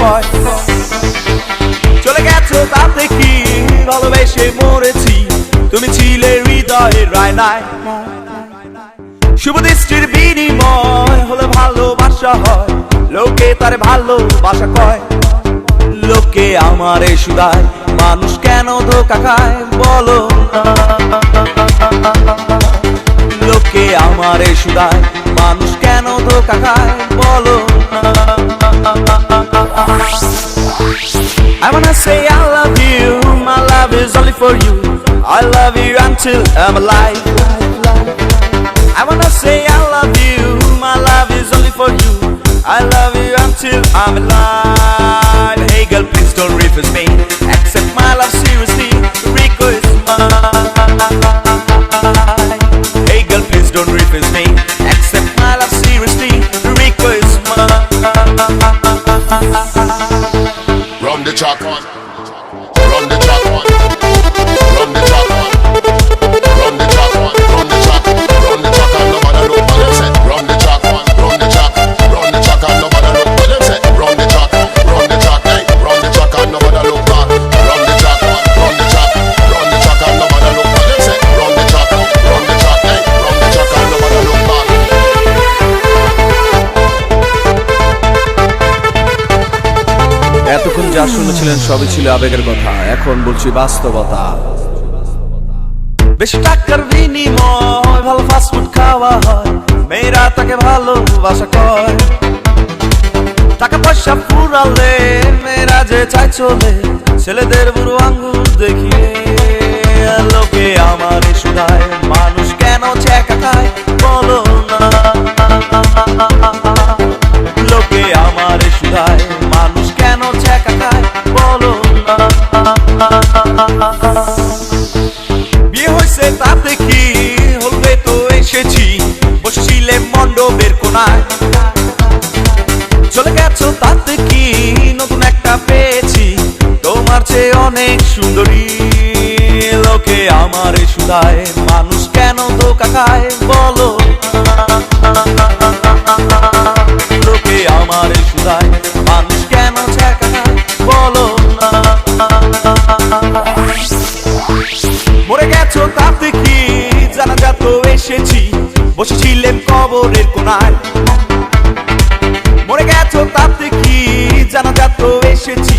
কয় চলে গেছো তাতে কি? ভালোবেসে মরেছি। তুমি ছিলে হৃদয়ের রায় নাই। শুভ দৃষ্টির বিনিময় হলে ভালোবাসা হয়। লোকে তারে ভালোবাসা কয়। লোকে আমারে সুদায় মানুষ কেন ধোকা খায় বলো লোকে আমারে সুদায় মানুষ কেন ধোকা খায় বলো। I wanna say I love you, my love is only for you. I love you until I'm alive. I wanna say I love you, my love is only for you. I love you until I'm alive. Hey girl, please don't refuse me. Accept my love seriously. Rico is mine. Hey girl, please don't refuse me. Accept my love seriously. Rico is mine. Chalk on. যা শুনেছিলেন সবই ছিল আবেগের কথা। এখন বলছি বাস্তবতা। বেশি টাকার বিনিময়, ভালো ফাস্টফুড খাওয়া হয়। মেয়েরা তাকে ভালোবাসা কয়। টাকা পয়সা ফুরালে, মেয়েরা যে চাই চলে। ছেলেদের বুড়ো আঙ্গুল দেখিয়ে লোকে আমার সুদায় মানুষ কেন চেকা খায়? বলো। এসেছি বসেছিলে মণ্ডপের কোনায় চলে গেছো তাতে কি? নতুন একটা পেয়েছি। তোমার চেয়ে অনেক সুন্দরী। লোকে আমার সুদায় মানুষ শহরের কোনায়। মরে গেছো তাতে কি জানা যাত এসেছি?